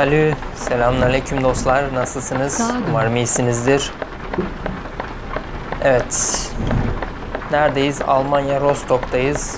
Salü, selamünaleyküm dostlar. Nasılsınız? Umarım iyisinizdir. Evet. Neredeyiz? Almanya Rostock'tayız.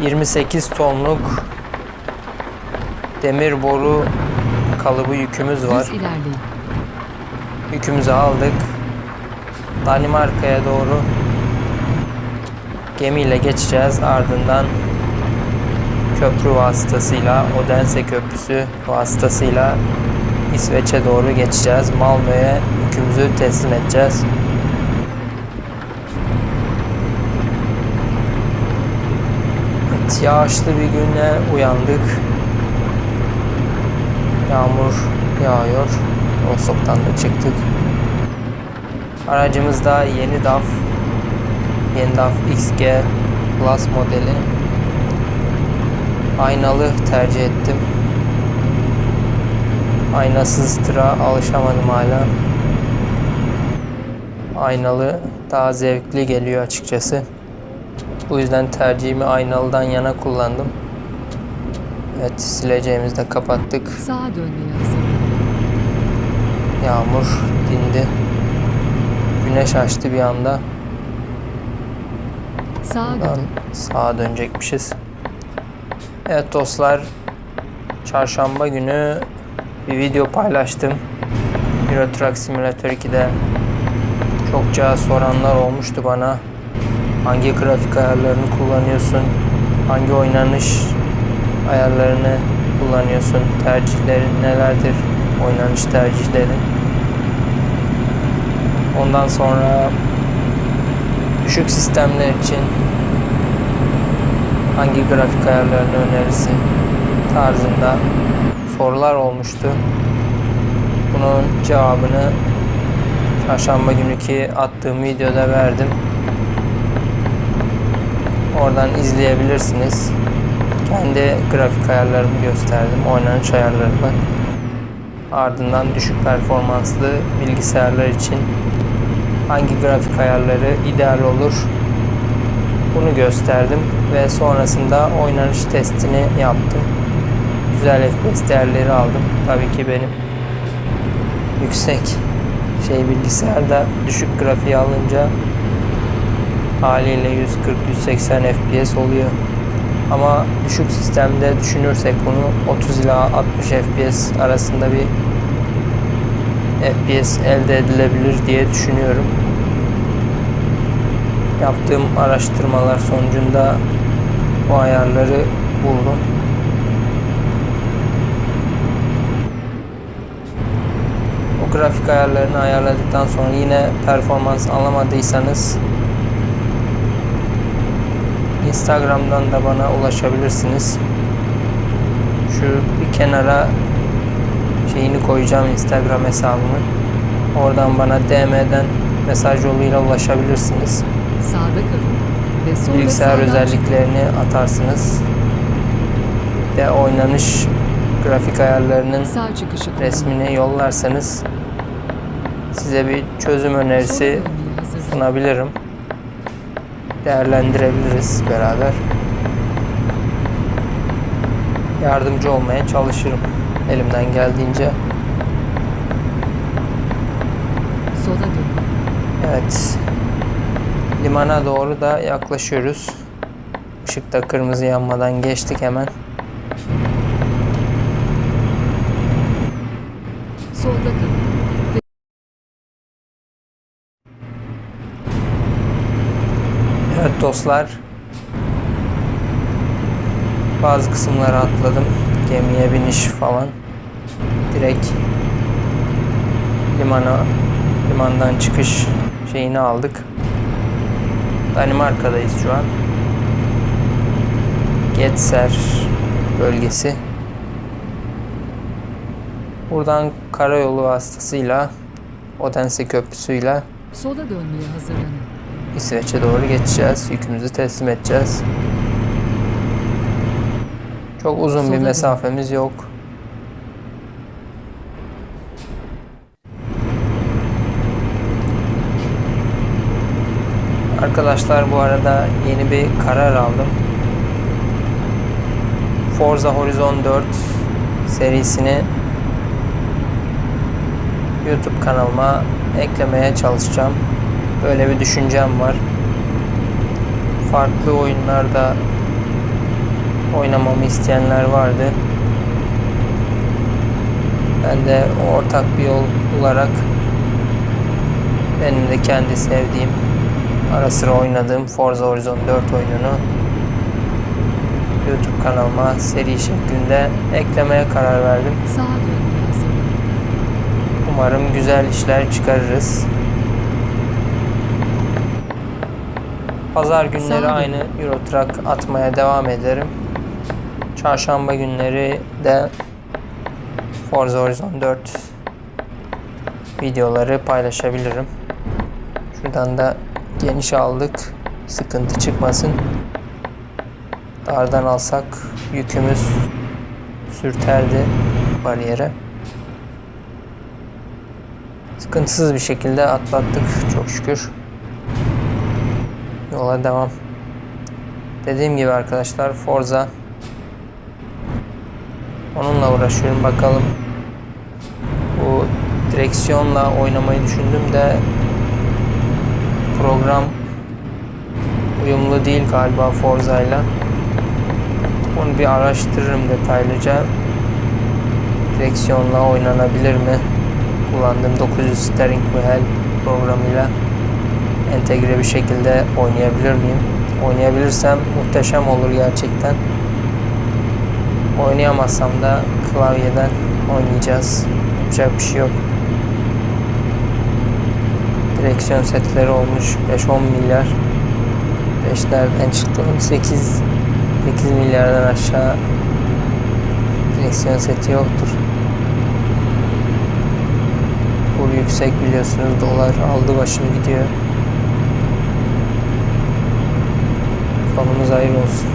28 tonluk demir boru kalıbı yükümüz var. Yükümüzü aldık. Danimarka'ya doğru gemiyle geçeceğiz. Ardından köprü vasıtasıyla Odense Köprüsü vasıtasıyla İsveç'e doğru geçeceğiz. Malmö'ye yükümüzü teslim edeceğiz. Evet, yağışlı bir günle uyandık. Yağmur yağıyor. Rostock'tan da çıktık. Aracımızda yeni DAF yeni DAF XG Plus modeli aynalı tercih ettim. Aynasız tıra alışamadım hala. Aynalı daha zevkli geliyor açıkçası. Bu yüzden tercihimi aynalıdan yana kullandım. Evet sileceğimizi de kapattık. Sağa dönmeye. Yağmur dindi. Güneş açtı bir anda. Sağa dön. sağa dönecekmişiz. Evet dostlar. Çarşamba günü bir video paylaştım. Euro Truck Simulator 2'de çokça soranlar olmuştu bana. Hangi grafik ayarlarını kullanıyorsun? Hangi oynanış ayarlarını kullanıyorsun? Tercihlerin nelerdir? Oynanış tercihlerin. Ondan sonra düşük sistemler için hangi grafik ayarlarını önerirsin tarzında sorular olmuştu. Bunun cevabını çarşamba günkü attığım videoda verdim. Oradan izleyebilirsiniz. Kendi grafik ayarlarımı gösterdim. Oynanış ayarlarımı. Ardından düşük performanslı bilgisayarlar için hangi grafik ayarları ideal olur bunu gösterdim ve sonrasında oynanış testini yaptım. Güzel FPS değerleri aldım. Tabii ki benim yüksek şey bilgisayarda düşük grafiği alınca haliyle 140-180 FPS oluyor. Ama düşük sistemde düşünürsek bunu 30 ila 60 FPS arasında bir FPS elde edilebilir diye düşünüyorum. Yaptığım araştırmalar sonucunda bu ayarları buldum. O grafik ayarlarını ayarladıktan sonra yine performans alamadıysanız Instagram'dan da bana ulaşabilirsiniz. Şu bir kenara şeyini koyacağım Instagram hesabımı. Oradan bana DM'den mesaj yoluyla ulaşabilirsiniz. Sağda kalın. Ve sonra Bilgisayar sağdan özelliklerini atarsınız. Ve oynanış grafik ayarlarının. Sağ çıkışı resmini yollarsanız size bir çözüm önerisi sunabilirim. Değerlendirebiliriz beraber. Yardımcı olmaya çalışırım elimden geldiğince. Sola dönün. Evet. Limana doğru da yaklaşıyoruz. Işıkta kırmızı yanmadan geçtik hemen. Solda kalın. Evet dostlar. Bazı kısımları atladım. Gemiye biniş falan. Direkt limana limandan çıkış şeyini aldık. Danimarka'dayız şu an. Getser bölgesi. Buradan karayolu vasıtasıyla Odense Köprüsü'yle Sola dönmeye hazırlanın. İsveç'e doğru geçeceğiz. Yükümüzü teslim edeceğiz. Çok uzun bir Sola mesafemiz yok. Arkadaşlar bu arada yeni bir karar aldım. Forza Horizon 4 serisini YouTube kanalıma eklemeye çalışacağım. Böyle bir düşüncem var. Farklı oyunlarda oynamamı isteyenler vardı. Ben de ortak bir yol bularak benim de kendi sevdiğim ara sıra oynadığım Forza Horizon 4 oyununu YouTube kanalıma seri şeklinde eklemeye karar verdim. Umarım güzel işler çıkarırız. Pazar günleri aynı Euro Truck atmaya devam ederim. Çarşamba günleri de Forza Horizon 4 videoları paylaşabilirim. Şuradan da geniş aldık. Sıkıntı çıkmasın. Dardan alsak yükümüz sürterdi bariyere. Sıkıntısız bir şekilde atlattık çok şükür. Yola devam. Dediğim gibi arkadaşlar Forza onunla uğraşıyorum bakalım. Bu direksiyonla oynamayı düşündüm de program uyumlu değil galiba Forza ile. Onu bir araştırırım detaylıca. Direksiyonla oynanabilir mi? Kullandığım 900 Steering Wheel programıyla entegre bir şekilde oynayabilir miyim? Oynayabilirsem muhteşem olur gerçekten. Oynayamazsam da klavyeden oynayacağız. Yapacak bir şey yok. Direksiyon setleri olmuş 5-10 milyar. 5 nereden çıktı? 8 8 milyardan aşağı direksiyon seti yoktur. Kur yüksek biliyorsunuz dolar aldı başını gidiyor. Sonumuz hayır olsun.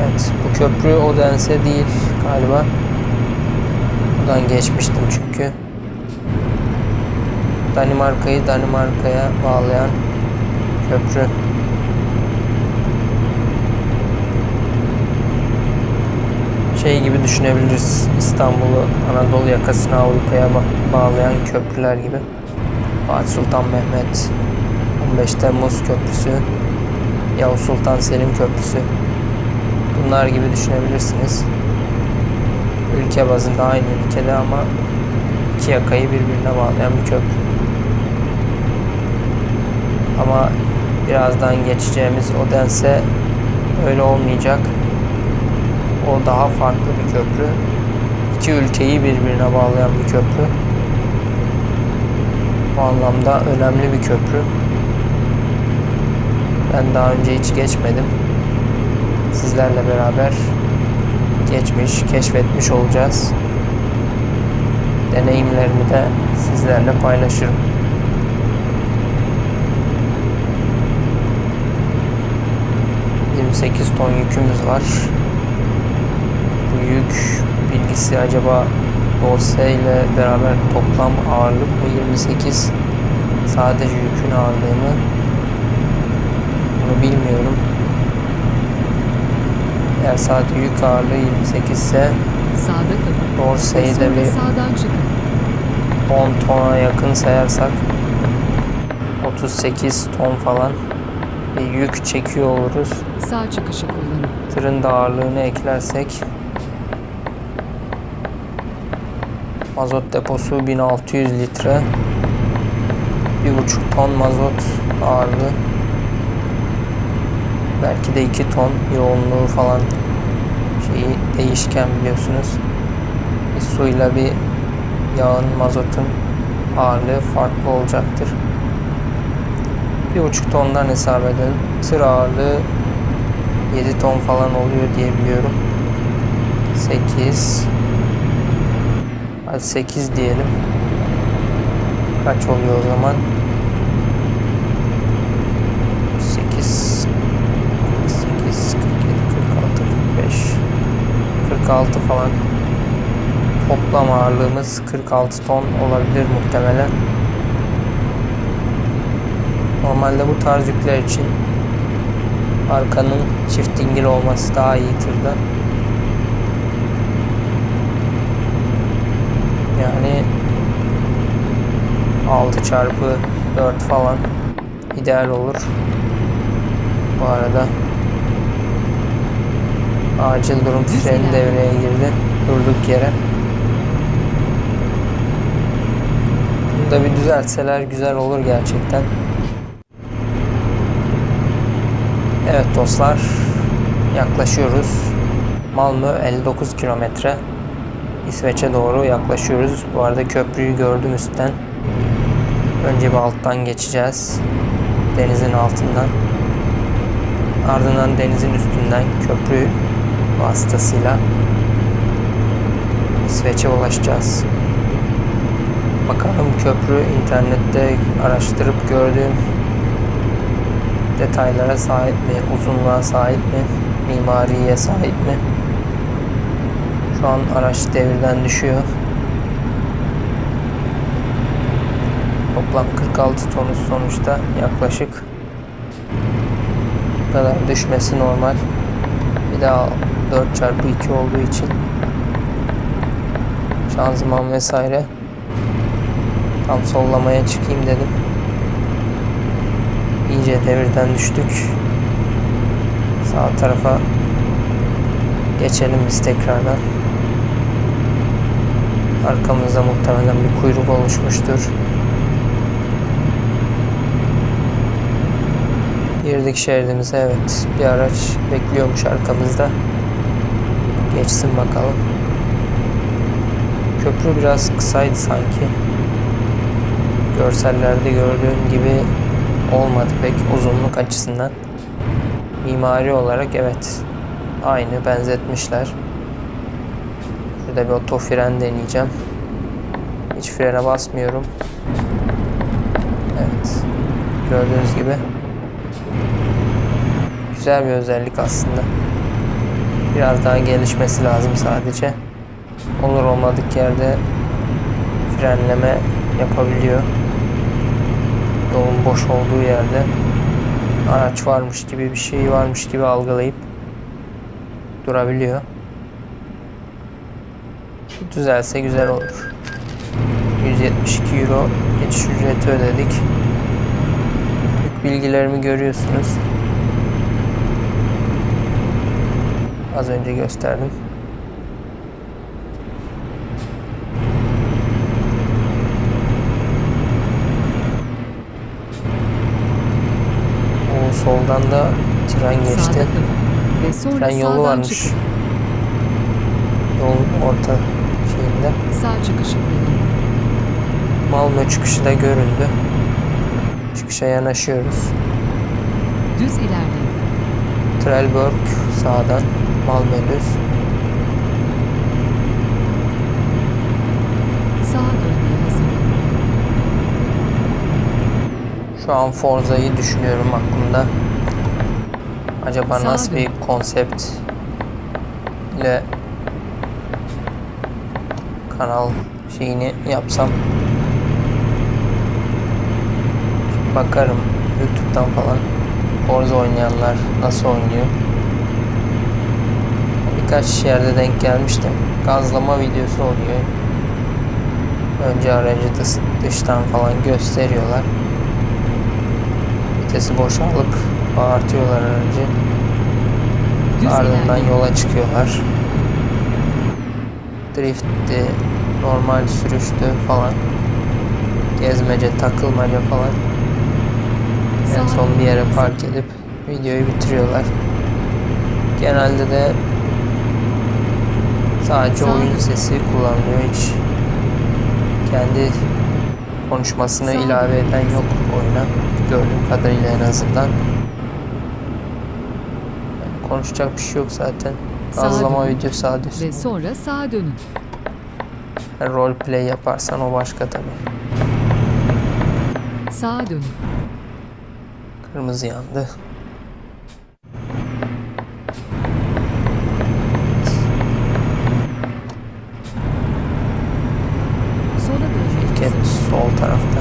Evet bu köprü Odense değil galiba. Buradan geçmiştim çünkü. Danimarka'yı Danimarka'ya bağlayan köprü. Şey gibi düşünebiliriz. İstanbul'u Anadolu yakasına Avrupa'ya ba- bağlayan köprüler gibi. Fatih Sultan Mehmet 15 Temmuz Köprüsü, Yavuz Sultan Selim Köprüsü. Bunlar gibi düşünebilirsiniz. Ülke bazında aynı ülkede ama iki yakayı birbirine bağlayan bir köprü. Ama birazdan geçeceğimiz Odense öyle olmayacak. O daha farklı bir köprü. İki ülkeyi birbirine bağlayan bir köprü. Bu anlamda önemli bir köprü. Ben daha önce hiç geçmedim. Sizlerle beraber geçmiş, keşfetmiş olacağız. Deneyimlerimi de sizlerle paylaşırım. ...28 ton yükümüz var. Bu yük bilgisi acaba dosya ile beraber toplam ağırlık mı 28 sadece yükün ağırlığını bunu bilmiyorum. Eğer sadece yük ağırlığı 28 ise Sağda kalın. da Sonra bir sağdan çıkın. 10 tona yakın sayarsak 38 ton falan bir yük çekiyor oluruz. Sağ çıkışı kullanın. Tırın da ağırlığını eklersek. Mazot deposu 1600 litre. 1,5 ton mazot ağırlığı. Belki de 2 ton yoğunluğu falan şeyi değişken biliyorsunuz. Bir suyla bir yağın mazotun ağırlığı farklı olacaktır 1,5 tondan hesap edelim tır ağırlığı 7 ton falan oluyor diye biliyorum. 8 Hadi 8 diyelim. Kaç oluyor o zaman? 8 8 47 46 45 46 falan. Toplam ağırlığımız 46 ton olabilir muhtemelen. Normalde bu tarz yükler için arkanın çift dingil olması daha iyi tırda. Yani 6 çarpı 4 falan ideal olur. Bu arada acil durum freni devreye girdi. Durduk yere. Bunu da bir düzeltseler güzel olur gerçekten. Evet dostlar yaklaşıyoruz. Malmö 59 kilometre. İsveç'e doğru yaklaşıyoruz. Bu arada köprüyü gördüm üstten. Önce bir alttan geçeceğiz. Denizin altından. Ardından denizin üstünden köprü vasıtasıyla İsveç'e ulaşacağız. Bakalım köprü internette araştırıp gördüğüm detaylara sahip mi, uzunluğa sahip mi, mimariye sahip mi? Şu an araç devirden düşüyor. Toplam 46 tonuz sonuçta yaklaşık. Bu kadar düşmesi normal. Bir daha 4 çarpı 2 olduğu için şanzıman vesaire tam sollamaya çıkayım dedim. İyice devirden düştük. Sağ tarafa geçelim biz tekrardan. Arkamızda muhtemelen bir kuyruk oluşmuştur. Girdik şeridimize evet. Bir araç bekliyormuş arkamızda. Geçsin bakalım. Köprü biraz kısaydı sanki. Görsellerde gördüğüm gibi olmadı pek uzunluk açısından. Mimari olarak evet. Aynı benzetmişler. Şurada bir oto fren deneyeceğim. Hiç frene basmıyorum. Evet. Gördüğünüz gibi. Güzel bir özellik aslında. Biraz daha gelişmesi lazım sadece. Olur olmadık yerde frenleme yapabiliyor. Yolun boş olduğu yerde araç varmış gibi bir şey varmış gibi algılayıp durabiliyor. Düzelse güzel olur. 172 euro geçiş ücreti ödedik. Bilgilerimi görüyorsunuz. Az önce gösterdim. O soldan da tren geçti. Ve sonra Tren yolu varmış. çıkın. Yolun orta şeyinde. Sağ çıkışı. Malmö çıkışı da göründü. Çıkışa yanaşıyoruz. Düz ilerleyin. Trelleborg sağdan. Malmö düz. Sağa. Şu an Forza'yı düşünüyorum aklımda. Acaba Sağa nasıl bir konsept ile kanal şeyini yapsam? Bakarım YouTube'dan falan. Forza oynayanlar nasıl oynuyor? Birkaç yerde denk gelmiştim. Gazlama videosu oluyor. Önce aracı dış- dıştan falan gösteriyorlar. Vitesi boşalıp bağırtıyorlar aracı Düz Ardından ilerleyin. yola çıkıyorlar. Driftti, normal sürüştü falan. Gezmece, takılmaca falan. En Sağa son bir yere park edip videoyu bitiriyorlar. Genelde de sadece Sağa oyun sesi kullanılıyor hiç. Kendi konuşmasını Sağa ilave eden yok oyuna. Gördüğüm kadarıyla en azından. Konuşacak bir şey yok zaten. Sağa videosu adı üstünde. Ve sonra sağa dönün. Role play yaparsan o başka tabii. Sağa dönün. Kırmızı yandı. Sola Şirket hazırlanın. sol tarafta.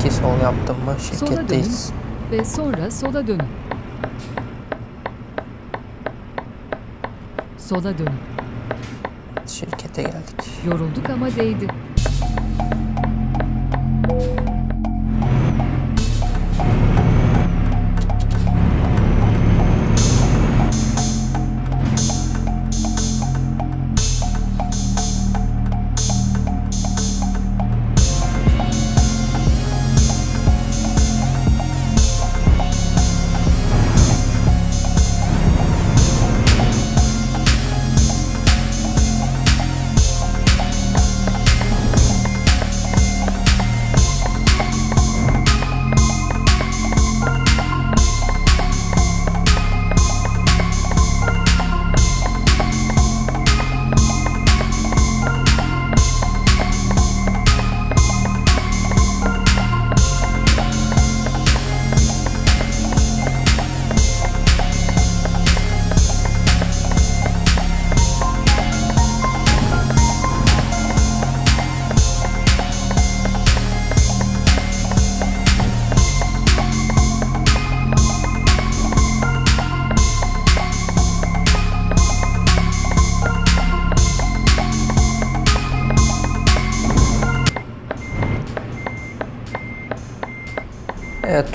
İki sol yaptım mı Sola şirketteyiz. dönün ve sonra sola dönün. Sola dönün. Şirkete geldik. Yorulduk ama değdi.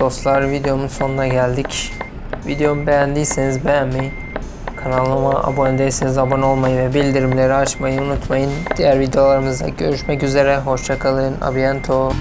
Dostlar videomun sonuna geldik. Videomu beğendiyseniz beğenmeyi, kanalıma abone değilseniz abone olmayı ve bildirimleri açmayı unutmayın. Diğer videolarımızda görüşmek üzere. Hoşçakalın. Abiento.